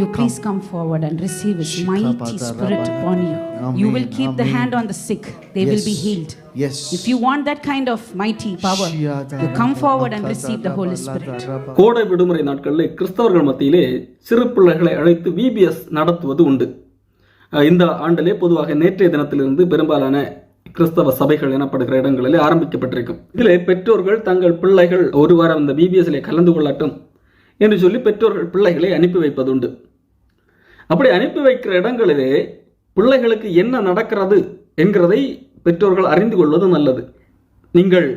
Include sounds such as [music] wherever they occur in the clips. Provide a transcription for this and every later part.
You please come forward and receive His mighty Spirit upon you. You will keep the hand on the sick, they will be healed. Yes. If you want that kind of mighty power, you come forward and receive the Holy Spirit. கோடை விடுமுறை நாட்களில் கிறிஸ்தவர்கள் மத்தியிலே சிறு பிள்ளைகளை அழைத்து VBS நடத்துவது உண்டு. இந்த ஆண்டிலே பொதுவாக நேற்றைய தினத்திலிருந்து பெரும்பாலான கிறிஸ்தவ சபைகள் எனப்படுகிற இடங்களிலே ஆரம்பிக்கப்பட்டிருக்கும். இதிலே பெற்றோர்கள் தங்கள் பிள்ளைகள் ஒரு வாரம் இந்த விபிஎஸ்ல கலந்து கொள்ளட்டும் என்று சொல்லி பெற்றோர்கள் பிள்ளைகளை அனுப்பி வைப்பதுண்டு. அப்படி அனுப்பி வைக்கிற இடங்களிலே பிள்ளைகளுக்கு என்ன நடக்கிறது என்கிறதை பெற்றோர்கள் அறிந்து கொள்வது நல்லது. நீங்கள்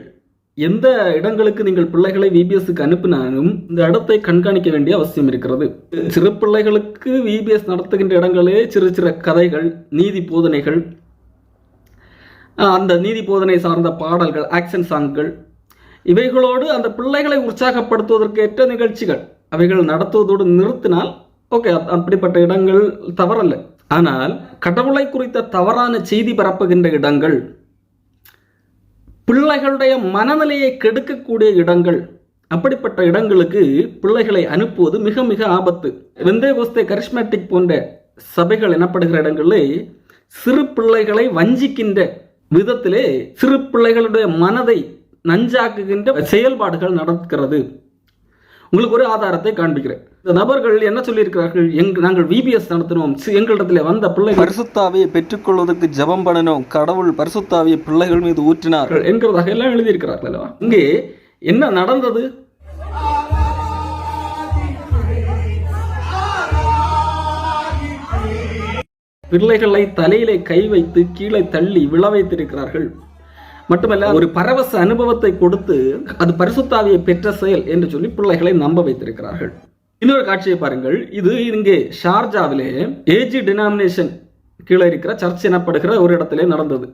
எந்த இடங்களுக்கு நீங்கள் பிள்ளைகளை விபிஎஸ்க்கு அனுப்பினாலும் இந்த இடத்தை கண்காணிக்க வேண்டிய அவசியம் இருக்கிறது. சிறு பிள்ளைகளுக்கு விபிஎஸ் நடத்துகின்ற இடங்களே சிறு சிறு கதைகள் நீதி போதனைகள் அந்த நீதி போதனை சார்ந்த பாடல்கள் ஆக்ஷன் சாங்குகள் இவைகளோடு அந்த பிள்ளைகளை உற்சாகப்படுத்துவதற்கேற்ற நிகழ்ச்சிகள் அவைகள் நடத்துவதோடு நிறுத்தினால் ஓகே அப்படிப்பட்ட இடங்கள் தவறல்ல. ஆனால் கடவுளை குறித்த தவறான செய்தி பரப்புகின்ற இடங்கள் பிள்ளைகளுடைய மனநிலையை கெடுக்கக்கூடிய இடங்கள் அப்படிப்பட்ட இடங்களுக்கு பிள்ளைகளை அனுப்புவது மிக மிக ஆபத்து. வெந்தய கோஸ்தே கரிஷ்மேட்டிக் போன்ற சபைகள் எனப்படுகிற இடங்களில் சிறு பிள்ளைகளை வஞ்சிக்கின்ற விதத்திலே சிறு பிள்ளைகளுடைய மனதை நஞ்சாக்குகின்ற செயல்பாடுகள் நடக்கிறது. உங்களுக்கு ஒரு ஆதாரத்தை காண்பிக்கிறேன். இந்த நபர்கள் என்ன சொல்லியிருக்கிறார்கள்? எங் நாங்கள் விபிஎஸ் நடத்தினோம். எங்களிடத்தில் வந்த பிள்ளை பரிசுத்தாவியை பெற்றுக்கொள்வதற்கு ஜெபம் பண்ணணும் கடவுள் பரிசுத்தாவியை பிள்ளைகள் மீது ஊற்றினார். என்கிறதாக எல்லாம் எழுதியிருக்கிறார்கள் அல்லவா? இங்கே என்ன நடந்தது? பிள்ளைகளை தலையிலே கை வைத்து கீழே தள்ளி விழ வைத்திருக்கிறார்கள். மட்டுமல்ல ஒரு பரவச அனுபவத்தை கொடுத்து அது பரிசுத்தாவியை பெற்ற செயல் என்று சொல்லி பிள்ளைகளை நம்ப வைத்திருக்கிறார்கள் இன்னொரு காட்சியை பாருங்கள் இது இங்கே ஷார்ஜாவிலே ஏஜி டினாமினேஷன் கீழே இருக்கிற சர்ச் எனப்படுகிற ஒரு இடத்திலே நடந்தது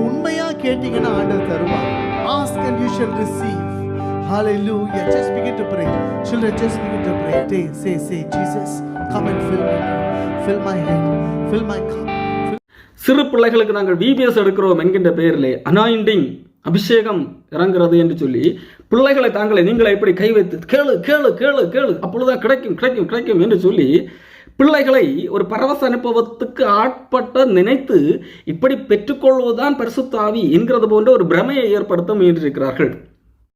உண்மையா கேட்டீங்கன்னா ஆண்டவர் தருவார் ask and you shall receive hallelujah just begin to pray children just begin to pray say say say jesus come and fill me. Fill my head. Fill my cup. சிறு பிள்ளைகளுக்கு நாங்கள் விபிஎஸ் எடுக்கிறோம் என்கின்ற பெயரிலே அனாயிண்டிங் அபிஷேகம் இறங்குறது என்று சொல்லி பிள்ளைகளை தாங்களை நீங்களை எப்படி கை வைத்து கேளு கேளு கேளு கேளு அப்பொழுதுதான் கிடைக்கும் கிடைக்கும் கிடைக்கும் என்று சொல்லி பிள்ளைகளை ஒரு பரவச அனுபவத்துக்கு ஆட்பட்ட நினைத்து இப்படி பெற்றுக்கொள்வதுதான் பரிசுத்தாவி என்கிறது போன்ற ஒரு பிரமையை ஏற்படுத்த முயன்றிருக்கிறார்கள்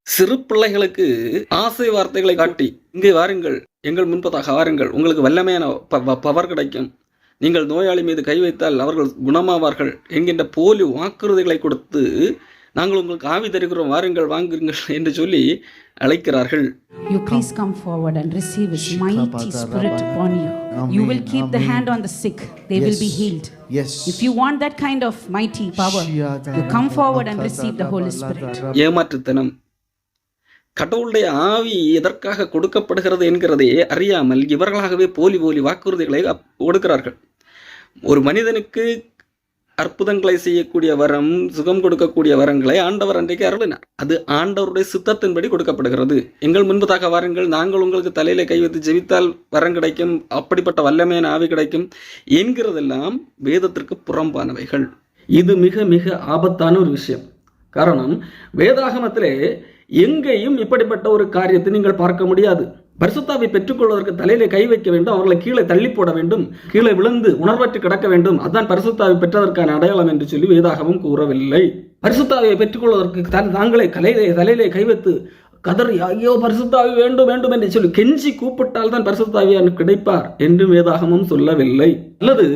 சிறு பிள்ளைகளுக்கு ஆசை வார்த்தைகளை காட்டி இங்கே வாருங்கள் எங்கள் முன்பதாக வாருங்கள் உங்களுக்கு வல்லமையான பவர் கிடைக்கும் நீங்கள் நோயாளி மீது கை வைத்தால் அவர்கள் குணமாவார்கள் என்கின்ற போலி வாக்குறுதிகளை கொடுத்து நாங்கள் உங்களுக்கு ஆவி தருகிறோம் வாருங்கள் வாங்குங்கள் என்று சொல்லி அழைக்கிறார்கள் You please come forward and receive His mighty Spirit upon you. You will keep the hand on the sick, they will be healed. Yes. If you want that kind of mighty power, you come forward and receive the Holy Spirit. ஏமாற்றுத்தனம் கடவுளுடைய ஆவி எதற்காக கொடுக்கப்படுகிறது என்கிறதை அறியாமல் இவர்களாகவே போலி போலி வாக்குறுதிகளை அப்- கொடுக்கிறார்கள் ஒரு மனிதனுக்கு அற்புதங்களை செய்யக்கூடிய வரம் சுகம் கொடுக்கக்கூடிய வரங்களை ஆண்டவர் அன்றைக்கு அருளினார். அது ஆண்டவருடைய சித்தத்தின்படி கொடுக்கப்படுகிறது. எங்கள் முன்பதாக வாருங்கள் நாங்கள் உங்களுக்கு தலையில கை வைத்து ஜெபித்தால் வரம் கிடைக்கும் அப்படிப்பட்ட வல்லமையான ஆவி கிடைக்கும் என்கிறதெல்லாம் வேதத்திற்கு புறம்பானவைகள். இது மிக மிக ஆபத்தான ஒரு விஷயம். காரணம் வேதாகமத்திலே எங்கேயும் இப்படிப்பட்ட ஒரு காரியத்தை நீங்கள் பார்க்க முடியாது. பரிசுத்தாவை பெற்றுக்கொள்வதற்கு தலையிலே கை வைக்க வேண்டும் அவர்களை கீழே தள்ளி போட வேண்டும் கீழே விழுந்து உணர்வற்று கிடக்க வேண்டும். அதுதான் பரிசுத்தாவை பெற்றதற்கான அடையாளம் என்று சொல்லி வேதாகவும் கூறவில்லை. பரிசுத்தாவை பெற்றுக்கொள்வதற்கு தான் தாங்களே கலையிலே தலையிலே கை வைத்து கதறி ஐயோ பரிசுத்தாவி வேண்டும் வேண்டும் என்று சொல்லி கெஞ்சி கூப்பிட்டால் தான் பரிசுத்தாவியான் கிடைப்பார் என்று வேதாகமும் சொல்லவில்லை. அல்லது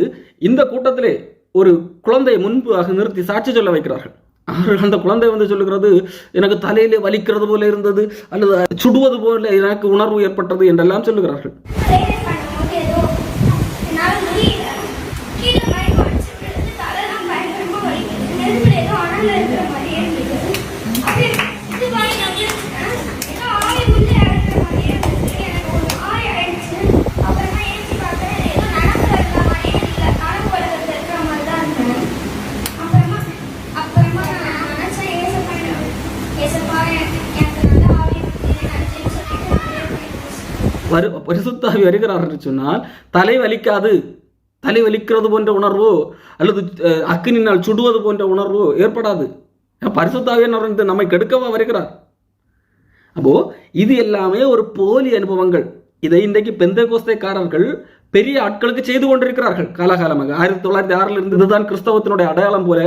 இந்த கூட்டத்திலே ஒரு குழந்தையை முன்பாக நிறுத்தி சாட்சி சொல்ல வைக்கிறார்கள். [laughs] அந்த குழந்தை வந்து சொல்லுகிறது எனக்கு தலையிலே வலிக்கிறது போல இருந்தது அல்லது சுடுவது போல எனக்கு உணர்வு ஏற்பட்டது என்றெல்லாம் சொல்லுகிறார்கள். வரு பரிசுத்தாவி வருகிறார் என்று சொன்னால் தலை வலிக்காது. தலை வலிக்கிறது போன்ற உணர்வோ அல்லது அக்கினால் சுடுவது போன்ற உணர்வோ ஏற்படாது. பரிசுத்தாவியன் நம்மை கெடுக்கவா வருகிறார்? அப்போ இது எல்லாமே ஒரு போலி அனுபவங்கள். இதை இன்றைக்கு பெந்தகோஸ்தைக்காரர்கள் பெரிய ஆட்களுக்கு செய்து கொண்டிருக்கிறார்கள். காலகாலமாக ஆயிரத்தி தொள்ளாயிரத்தி ஆறில் இருந்து இதுதான் கிறிஸ்தவத்தினுடைய அடையாளம் போல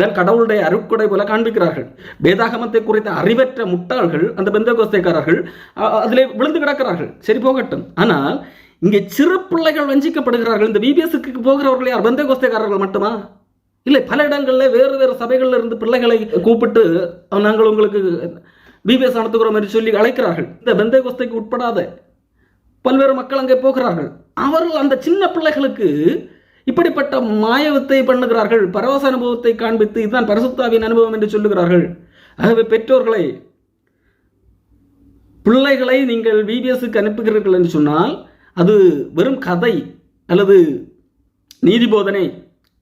தான் கடவுளுடைய அருக்குடை போல காண்பிக்கிறார்கள். வேதாகமத்தை குறித்த அறிவற்ற முட்டாள்கள் அந்த பெந்தகோஸ்தைக்காரர்கள் அதிலே விழுந்து கிடக்கிறார்கள். சரி போகட்டும். ஆனால் இங்கே சிறு பிள்ளைகள் வஞ்சிக்கப்படுகிறார்கள். இந்த பிபிஎஸ்க்கு போகிறவர்கள் யார்? பெந்தகோஸ்தைக்காரர்கள் மட்டுமா? இல்லை பல இடங்களில் வேறு வேறு சபைகளில் இருந்து பிள்ளைகளை கூப்பிட்டு நாங்கள் உங்களுக்கு பிபிஎஸ் நடத்துகிறோம் என்று சொல்லி அழைக்கிறார்கள். இந்த பெந்தகோஸ்தைக்கு உட்படாத பல்வேறு மக்கள் அங்கே போகிறார்கள். அவர்கள் அந்த சின்ன பிள்ளைகளுக்கு இப்படிப்பட்ட மாயவத்தை பண்ணுகிறார்கள் பரவச அனுபவத்தை காண்பித்து இதுதான் பரசுத்தாவின் அனுபவம் என்று சொல்லுகிறார்கள். ஆகவே பெற்றோர்களை பிள்ளைகளை நீங்கள் விபிஎஸ்க்கு அனுப்புகிறீர்கள் என்று சொன்னால் அது வெறும் கதை அல்லது நீதி போதனை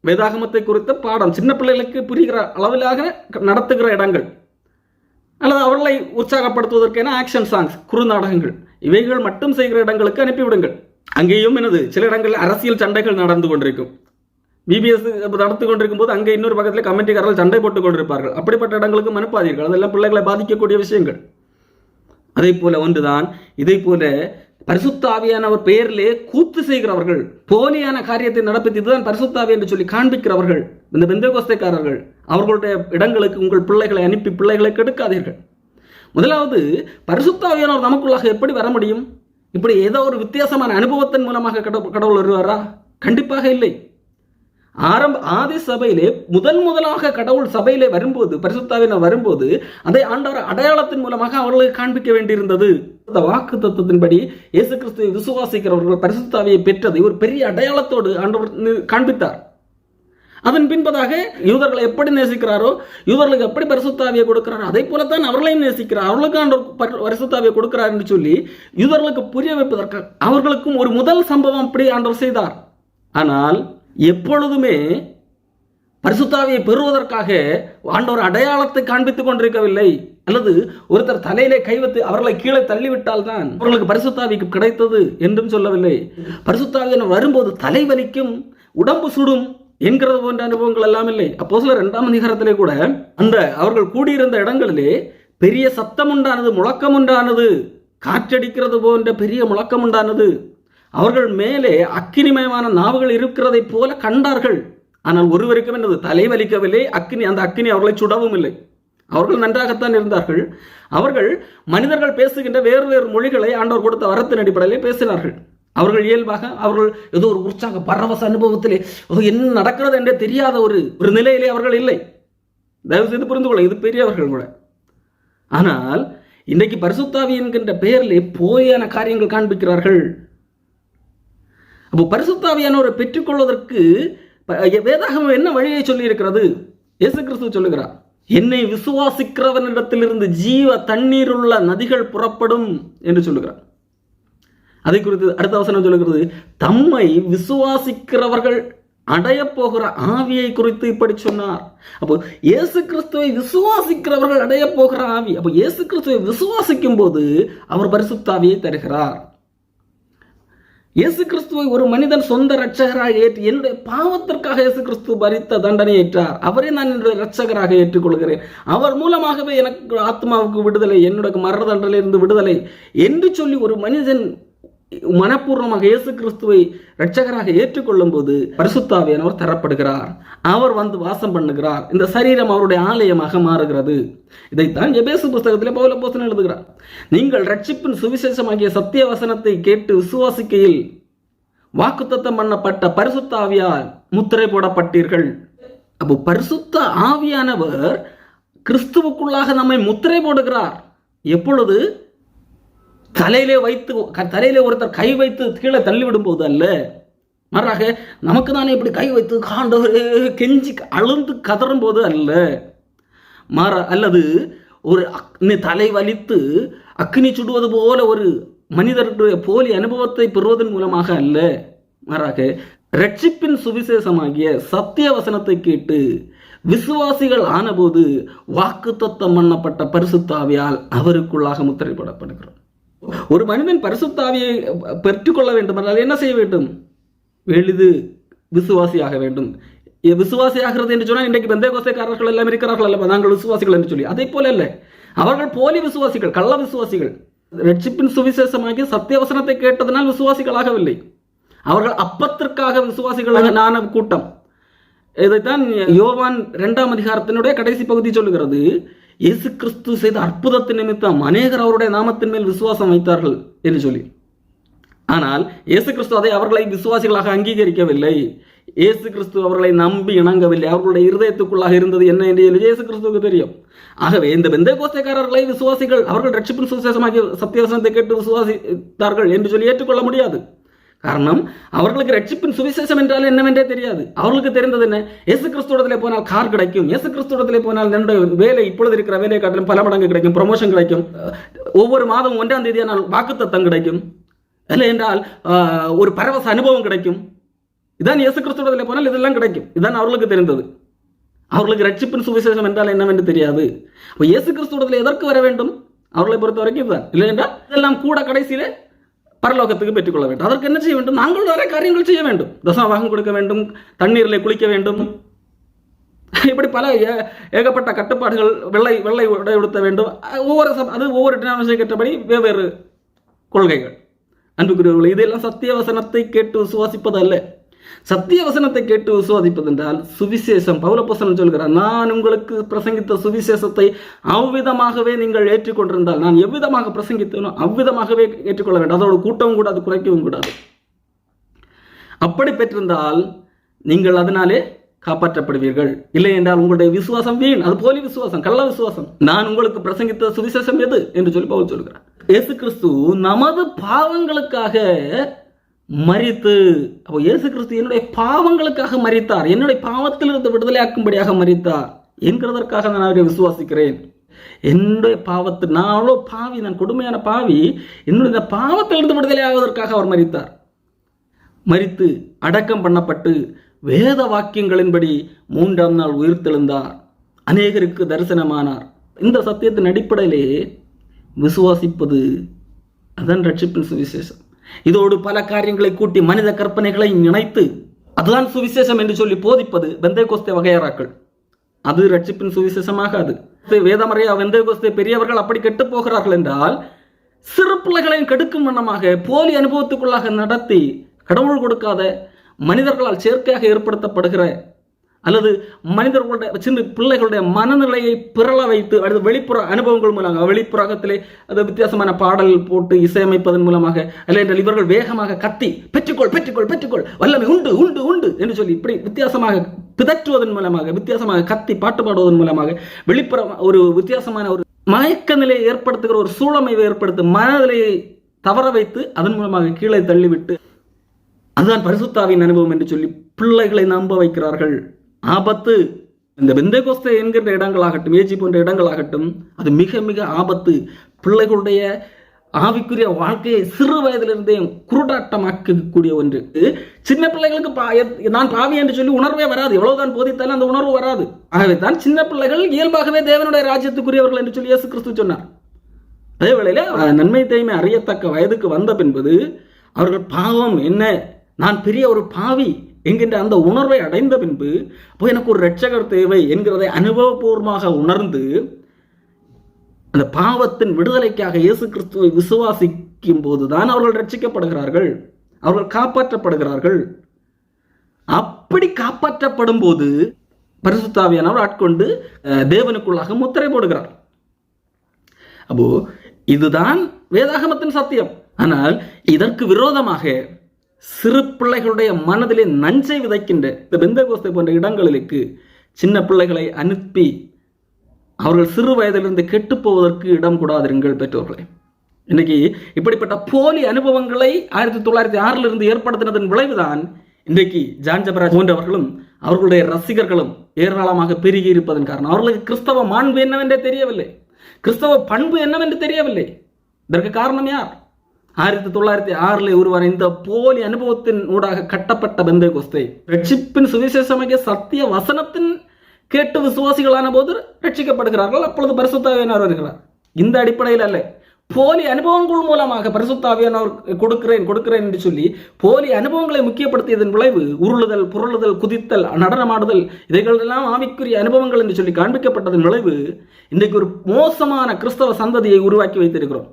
வேதாகமத்தை குறித்த பாடம் சின்ன பிள்ளைகளுக்கு புரிகிற அளவிலாக நடத்துகிற இடங்கள் அல்லது அவர்களை உற்சாகப்படுத்துவதற்கென ஆக்ஷன் சாங்ஸ் குறுநாடகங்கள் இவைகள் மட்டும் செய்கிற இடங்களுக்கு அனுப்பிவிடுங்கள். அங்கேயும் என்னது? சில இடங்களில் அரசியல் சண்டைகள் நடந்து கொண்டிருக்கும். பிபிஎஸ் நடந்து கொண்டிருக்கும் போது அங்கே இன்னொரு பக்கத்தில் கமிட்டிக்காரர்கள் சண்டை போட்டுக் கொண்டிருப்பார்கள். அப்படிப்பட்ட இடங்களுக்கும் அனுப்பாதீர்கள் அதெல்லாம் பிள்ளைகளை பாதிக்கக்கூடிய விஷயங்கள். அதே போல ஒன்றுதான் இதே போல பரிசுத்தாவியானவர் பெயரிலே கூத்து செய்கிறவர்கள் போலியான காரியத்தை நடப்பித்து இதுதான் பரிசுத்தாவி என்று சொல்லி காண்பிக்கிறவர்கள் இந்த பெந்தகோஸ்தைக்காரர்கள் அவர்களுடைய இடங்களுக்கு உங்கள் பிள்ளைகளை அனுப்பி பிள்ளைகளை கெடுக்காதீர்கள். முதலாவது பரிசுத்தாவியானவர் நமக்குள்ளாக எப்படி வர முடியும்? இப்படி ஏதோ ஒரு வித்தியாசமான அனுபவத்தின் மூலமாக கடவுள் கடவுள் வருவாரா? கண்டிப்பாக இல்லை. ஆரம்ப ஆதி சபையிலே முதன் முதலாக கடவுள் சபையிலே வரும்போது பரிசுத்தாவினர் வரும்போது அதை ஆண்டவர் அடையாளத்தின் மூலமாக அவர்களுக்கு காண்பிக்க வேண்டியிருந்தது. இந்த வாக்கு தத்துவத்தின்படி இயேசு கிறிஸ்துவை விசுவாசிக்கிறவர்கள் பரிசுத்தாவியை பெற்றதை ஒரு பெரிய அடையாளத்தோடு ஆண்டவர் காண்பித்தார். அதன் பின்பதாக யூதர்களை எப்படி நேசிக்கிறாரோ யூதர்களுக்கு எப்படி பரிசுத்தாவியை கொடுக்கிறாரோ அதே போலத்தான் அவர்களையும் நேசிக்கிறார். அவர்களுக்கு பரிசுத்தாவியை கொடுக்கிறார் என்று சொல்லி யூதர்களுக்கு புரிய வைப்பதற்கு அவர்களுக்கும் ஒரு முதல் சம்பவம் அப்படி ஆண்டவர் செய்தார். ஆனால் எப்பொழுதுமே பரிசுத்தாவியை பெறுவதற்காக ஆண்டவர் அடையாளத்தை காண்பித்துக் கொண்டிருக்கவில்லை. அல்லது ஒருத்தர் தலையிலே கைவத்து அவர்களை கீழே தள்ளிவிட்டால் தான் அவர்களுக்கு பரிசுத்தாவிக்கு கிடைத்தது என்றும் சொல்லவில்லை. பரிசுத்தாவியனர் வரும்போது தலை வலிக்கும் உடம்பு சுடும் என்கிறது போன்ற அனுபவங்கள் எல்லாம் இல்லை. அப்போ சில இரண்டாம் அதிகாரத்திலே கூட அந்த அவர்கள் கூடியிருந்த இடங்களிலே பெரிய சத்தம் உண்டானது முழக்கம் உண்டானது காற்றடிக்கிறது போன்ற பெரிய முழக்கம் உண்டானது. அவர்கள் மேலே அக்கினிமயமான நாவுகள் இருக்கிறதைப் போல கண்டார்கள். ஆனால் ஒருவருக்கும் எனது தலைவலிக்கவில்லை அக்னி அக்கினி அந்த அக்கினி அவர்களை சுடவும் இல்லை. அவர்கள் நன்றாகத்தான் இருந்தார்கள். அவர்கள் மனிதர்கள் பேசுகின்ற வேறு வேறு மொழிகளை ஆண்டவர் கொடுத்த வரத்தின் அடிப்படையிலே பேசினார்கள். அவர்கள் இயல்பாக அவர்கள் ஏதோ ஒரு உற்சாக பரவச அனுபவத்திலே என்ன நடக்கிறது என்றே தெரியாத ஒரு ஒரு நிலையிலே அவர்கள் இல்லை. தயவு செய்து புரிந்து கொள்ள இது பெரியவர்கள் கூட. ஆனால் இன்றைக்கு பரிசுத்தாவி என்கின்ற பெயரிலே போயான காரியங்கள் காண்பிக்கிறார்கள். அப்போ பரிசுத்தாவியானவரை பெற்றுக்கொள்வதற்கு வேதாகமம் என்ன வழியை சொல்லி இருக்கிறது இயேசு கிறிஸ்து சொல்லுகிறார் என்னை விசுவாசிக்கிறவனிடத்திலிருந்து ஜீவ தண்ணீருள்ள நதிகள் புறப்படும் என்று சொல்லுகிறார். அதை குறித்து அடுத்த வசனம் சொல்லுகிறது? தம்மை விசுவாசிக்கிறவர்கள் அடையப் போகிற ஆவியை குறித்து இப்படி சொன்னார். அப்போ இயேசு கிறிஸ்துவை விசுவாசிக்கிறவர்கள் அடையப் போகிற ஆவி. அப்போ இயேசு கிறிஸ்துவை விசுவாசிக்கும் போது அவர் பரிசுத்தாவியை தருகிறார். இயேசு கிறிஸ்துவை ஒரு மனிதன் சொந்த இரட்சகராக ஏற்று என்னுடைய பாவத்திற்காக இயேசு கிறிஸ்து பரித்த தண்டனை ஏற்றார். அவரே நான் என்னுடைய இரட்சகராக ஏற்றுக்கொள்கிறேன். அவர் மூலமாகவே எனக்கு ஆத்மாவுக்கு விடுதலை என்னுடைய மரண தண்டனையிலிருந்து விடுதலை என்று சொல்லி ஒரு மனிதன் மனப்பூர்வமாக இயேசு கிறிஸ்துவை ரட்சகராக ஏற்றுக்கொள்ளும் போது பரிசுத்தாவியானவர் தரப்படுகிறார். அவர் வந்து வாசம் பண்ணுகிறார். இந்த சரீரம் அவருடைய ஆலயமாக மாறுகிறது. இதைத்தான் எபேசு புஸ்தகத்திலே பௌல போசன் எழுதுகிறார். நீங்கள் ரட்சிப்பின் சுவிசேஷமாகிய சத்திய வசனத்தை கேட்டு விசுவாசிக்கையில் வாக்குத்தத்தம் பண்ணப்பட்ட பரிசுத்தாவியால் முத்திரை போடப்பட்டீர்கள். அப்போ பரிசுத்த ஆவியானவர் கிறிஸ்துவுக்குள்ளாக நம்மை முத்திரை போடுகிறார். எப்பொழுது? தலையிலே வைத்து க- தலையிலே ஒருத்தர் கை வைத்து கீழே தள்ளிவிடும் போது அல்ல. மாறாக நமக்கு தானே இப்படி கை வைத்து காண்டவர் கெஞ்சி அழுந்து கதறும் போது அல்ல. மாற அல்லது ஒரு அக்னி தலை வலித்து அக்னி சுடுவது போல ஒரு மனிதருடைய போலி அனுபவத்தை பெறுவதன் மூலமாக அல்ல. மாறாக ரட்சிப்பின் சுவிசேஷமாகிய சத்திய வசனத்தை கேட்டு விசுவாசிகள் ஆனபோது வாக்குத்தத்தம் பண்ணப்பட்ட பரிசுத்தாவியால் அவருக்குள்ளாக முத்திரைப்படப்படுகிறோம். ஒரு மனிதன் பரிசுத்தாவியை பெற்றுக்கொள்ள வேண்டும் என்றால் என்ன செய்ய வேண்டும்? எளிது விசுவாசியாக வேண்டும். விசுவாசி ஆகிறது என்று சொன்னால் இன்றைக்கு பெந்தை கோஸ்தைக்காரர்கள் எல்லாம் இருக்கிறார்கள் அல்லவா? நாங்கள் விசுவாசிகள் என்று சொல்லி. அதே போல அல்ல. அவர்கள் போலி விசுவாசிகள் கள்ள விசுவாசிகள். ரட்சிப்பின் சுவிசேஷமாகி சத்தியவசனத்தை கேட்டதனால் விசுவாசிகளாகவில்லை அவர்கள் அப்பத்திற்காக விசுவாசிகளான கூட்டம். இதைத்தான் யோவான் இரண்டாம் அதிகாரத்தினுடைய கடைசி பகுதி சொல்லுகிறது. இயேசு கிறிஸ்து செய்த அற்புதத்தின் நிமித்தம் அநேகர் அவருடைய நாமத்தின் மேல் விசுவாசம் வைத்தார்கள் என்று சொல்லி. ஆனால் இயேசு கிறிஸ்து அதை அவர்களை விசுவாசிகளாக அங்கீகரிக்கவில்லை. இயேசு கிறிஸ்து அவர்களை நம்பி இணங்கவில்லை. அவர்களுடைய இருதயத்துக்குள்ளாக இருந்தது என்ன என்று இயேசு கிறிஸ்துவுக்கு தெரியும். ஆகவே இந்த பெந்தை கோஸ்தைக்காரர்களை விசுவாசிகள் அவர்கள் ரட்சிப்பின் சுவிசேஷமாகிய சத்தியவசனத்தை கேட்டு விசுவாசித்தார்கள் என்று சொல்லி ஏற்றுக்கொள்ள முடியாது. காரணம் அவர்களுக்கு ரட்சிப்பின் சுவிசேஷம் என்றால் என்னவென்றே தெரியாது. அவர்களுக்கு தெரிந்தது என்ன? இயேசு கிறிஸ்துவத்திலே போனால் கார் கிடைக்கும். இயேசு கிறிஸ்துவத்திலே போனால் என்னுடைய வேலை இப்பொழுது இருக்கிற வேலையை காட்டிலும் பல மடங்கு கிடைக்கும் ப்ரொமோஷன் கிடைக்கும். ஒவ்வொரு மாதம் ஒன்றாம் தேதியானால் வாக்குத்தத்தம் கிடைக்கும். இல்லை என்றால் ஒரு பரவச அனுபவம் கிடைக்கும். இதான் இயேசு கிறிஸ்துவத்தில் போனால் இதெல்லாம் கிடைக்கும். இதான் அவர்களுக்கு தெரிந்தது. அவர்களுக்கு ரட்சிப்பின் சுவிசேஷம் என்றால் என்னவென்று தெரியாது. அப்போ இயேசு கிறிஸ்துவத்தில் எதற்கு வர வேண்டும்? அவர்களை பொறுத்த வரைக்கும் இதுதான். இல்லை என்றால் இதெல்லாம் கூட கடைசியிலே பரலோகத்துக்கு பெற்றுக்கொள்ள வேண்டும். அதற்கு என்ன செய்ய வேண்டும்? நாங்கள் நிறைய காரியங்கள் செய்ய வேண்டும். தசாவாகம் கொடுக்க வேண்டும் தண்ணீரில் குளிக்க வேண்டும். இப்படி பல ஏகப்பட்ட கட்டுப்பாடுகள் வெள்ளை வெள்ளை உடை உடுத்த வேண்டும். ஒவ்வொரு சப- அது ஒவ்வொரு டினாமினேஷன் கேட்டபடி வெவ்வேறு கொள்கைகள். அன்புக்குரியவர்கள் இதெல்லாம் சத்திய வசனத்தை கேட்டு சுவாசிப்பது அல்ல. சத்திய வசனத்தை கேட்டு விசுவாதிப்பதென்றால் சுவிசேஷம் பௌலப்பசனம் சொல்கிறார் நான் உங்களுக்கு பிரசங்கித்த சுவிசேஷத்தை அவ்விதமாகவே நீங்கள் ஏற்றுக்கொண்டிருந்தால் நான் எவ்விதமாக பிரசங்கித்தேனோ அவ்விதமாகவே ஏற்றுக்கொள்ள வேண்டும். அதோட கூட்டவும் கூடாது குறைக்கவும் கூடாது. அப்படி பெற்றிருந்தால் நீங்கள் அதனாலே காப்பாற்றப்படுவீர்கள். இல்லை என்றால் உங்களுடைய விசுவாசம் வீண். அது போலி விசுவாசம் கள்ள விசுவாசம். நான் உங்களுக்கு பிரசங்கித்த சுவிசேஷம் எது? என்று சொல்லி பவுல் சொல்கிறார். இயேசு கிறிஸ்து நமது பாவங்களுக்காக மறித்து அப்போ இயேசு கிறிஸ்து என்னுடைய பாவங்களுக்காக மறித்தார். என்னுடைய பாவத்திலிருந்து விடுதலையாக்கும்படியாக மறித்தார் என்கிறதற்காக நான் அவரை விசுவாசிக்கிறேன். என்னுடைய பாவத்து நான் அவ்வளோ பாவி நான் கொடுமையான பாவி என்னுடைய இந்த பாவத்திலிருந்து விடுதலையாவதற்காக அவர் மறித்தார். மறித்து அடக்கம் பண்ணப்பட்டு வேத வாக்கியங்களின்படி மூன்றாம் நாள் உயிர்த்தெழுந்தார். அநேகருக்கு தரிசனமானார். இந்த சத்தியத்தின் அடிப்படையிலே விசுவாசிப்பது அதான் ரட்சிப்பின் சுவிசேஷம். இதோடு பல காரியங்களை கூட்டி மனித கற்பனைகளை இணைத்து அதுதான் சுவிசேஷம் என்று சொல்லி போதிப்பது வெந்தை கோஸ்தே அது ரட்சிப்பின் சுவிசேஷமாகாது. வேதமறையா வெந்தை கோஸ்தே பெரியவர்கள் அப்படி கெட்டு போகிறார்கள் என்றால் சிறு பிள்ளைகளையும் கெடுக்கும் வண்ணமாக போலி அனுபவத்துக்குள்ளாக நடத்தி கடவுள் கொடுக்காத மனிதர்களால் செயற்கையாக ஏற்படுத்தப்படுகிற அல்லது மனிதர்களுடைய சின்ன பிள்ளைகளுடைய மனநிலையை பிறள வைத்து அல்லது வெளிப்புற அனுபவங்கள் மூலமாக வெளிப்புறகத்திலே அது வித்தியாசமான பாடல் போட்டு இசையமைப்பதன் மூலமாக அல்ல என்றால் இவர்கள் வேகமாக கத்தி பெற்றுக்கொள் பெற்றுக்கொள் பெற்றுக்கொள் வல்லமை உண்டு உண்டு உண்டு என்று சொல்லி இப்படி வித்தியாசமாக பிதற்றுவதன் மூலமாக வித்தியாசமாக கத்தி பாட்டு பாடுவதன் மூலமாக வெளிப்புற ஒரு வித்தியாசமான ஒரு மயக்க நிலையை ஏற்படுத்துகிற ஒரு சூழமைவை ஏற்படுத்தி மனநிலையை தவற வைத்து அதன் மூலமாக கீழே தள்ளிவிட்டு அதுதான் பரிசுத்தாவின் அனுபவம் என்று சொல்லி பிள்ளைகளை நம்ப வைக்கிறார்கள். ஆபத்து. இந்த பெந்தகோஸ்தே என்கின்ற இடங்களாகட்டும் ஏஜி போன்ற இடங்களாகட்டும் அது மிக மிக ஆபத்து. பிள்ளைகளுடைய ஆவிக்குரிய வாழ்க்கையை சிறு வயதிலிருந்தே குருடாட்டமாக்கக்கூடிய ஒன்று. சின்ன பிள்ளைகளுக்கு பா- எத்- நான் பாவி என்று சொல்லி உணர்வே வராது. எவ்வளவுதான் போதித்தாலும் அந்த உணர்வு வராது. ஆகவே தான் சின்ன பிள்ளைகள் இயல்பாகவே தேவனுடைய ராஜ்யத்துக்குரியவர்கள் என்று சொல்லி இயேசு கிறிஸ்து சொன்னார். அதே வேளையில நன்மை தீமை அறியத்தக்க வயதுக்கு வந்த பின்பது அவர்கள் பாவம் என்ன? நான் பெரிய ஒரு பாவி. என்கின்ற அந்த உணர்வை அடைந்த பின்பு அப்போ எனக்கு ஒரு ரட்சகர் தேவை என்கிறதை அனுபவபூர்வமாக உணர்ந்து அந்த பாவத்தின் விடுதலைக்காக இயேசு கிறிஸ்துவை விசுவாசிக்கும் போதுதான் அவர்கள் ரட்சிக்கப்படுகிறார்கள் அவர்கள் காப்பாற்றப்படுகிறார்கள். அப்படி காப்பாற்றப்படும் போது பரிசுத்தாவியானவர் ஆட்கொண்டு அஹ், தேவனுக்குள்ளாக முத்திரை போடுகிறார். அப்போ இதுதான் வேதாகமத்தின் சத்தியம். ஆனால் இதற்கு விரோதமாக சிறு பிள்ளைகளுடைய மனதிலே நஞ்சை விதைக்கின்ற இந்த பெந்தகோஸ்தை போன்ற இடங்களுக்கு சின்ன பிள்ளைகளை அனுப்பி அவர்கள் சிறு வயதிலிருந்து கெட்டு போவதற்கு இடம் கூடாதிருங்கள் பெற்றோர்களே. இன்னைக்கு இப்படிப்பட்ட போலி அனுபவங்களை ஆயிரத்தி தொள்ளாயிரத்தி ஆறில் இருந்து ஏற்படுத்தினதன் விளைவுதான் இன்றைக்கு ஜான் ஜபராஜ் போன்றவர்களும் அவர்களுடைய ரசிகர்களும் ஏராளமாக பெருகி இருப்பதன் காரணம். அவர்களுக்கு கிறிஸ்தவ மாண்பு என்னவென்றே தெரியவில்லை. கிறிஸ்தவ பண்பு என்னவென்று தெரியவில்லை. இதற்கு காரணம் யார்? ஆயிரத்தி தொள்ளாயிரத்தி ஆறில் உருவான இந்த போலி அனுபவத்தின் ஊடாக கட்டப்பட்ட பெந்தை கொஸ்தை. ரட்சிப்பின் சுவிசேஷமாகிய சத்திய வசனத்தின் கேட்டு விசுவாசிகளான போது ரட்சிக்கப்படுகிறார்கள். அப்பொழுது பரிசுத்தாவியனார் வருகிறார். இந்த அடிப்படையில் அல்ல. போலி அனுபவங்கள் மூலமாக பரிசுத்தாவியானவர் கொடுக்கிறேன் கொடுக்கிறேன் என்று சொல்லி போலி அனுபவங்களை முக்கியப்படுத்தியதன் விளைவு உருளுதல் புரளுதல் குதித்தல் நடனமாடுதல் இவைகளெல்லாம் ஆவிக்குரிய அனுபவங்கள் என்று சொல்லி காண்பிக்கப்பட்டதன் விளைவு இன்றைக்கு ஒரு மோசமான கிறிஸ்தவ சந்ததியை உருவாக்கி வைத்திருக்கிறோம்.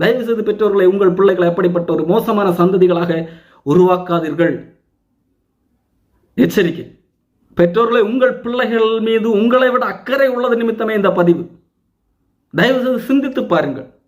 தயவு செய்து பெற்றோர்களை உங்கள் பிள்ளைகளை அப்படிப்பட்ட ஒரு மோசமான சந்ததிகளாக உருவாக்காதீர்கள். எச்சரிக்கை. பெற்றோர்களை உங்கள் பிள்ளைகள் மீது உங்களை விட அக்கறை உள்ளது நிமித்தமே இந்த பதிவு. தயவு செய்து சிந்தித்து பாருங்கள்.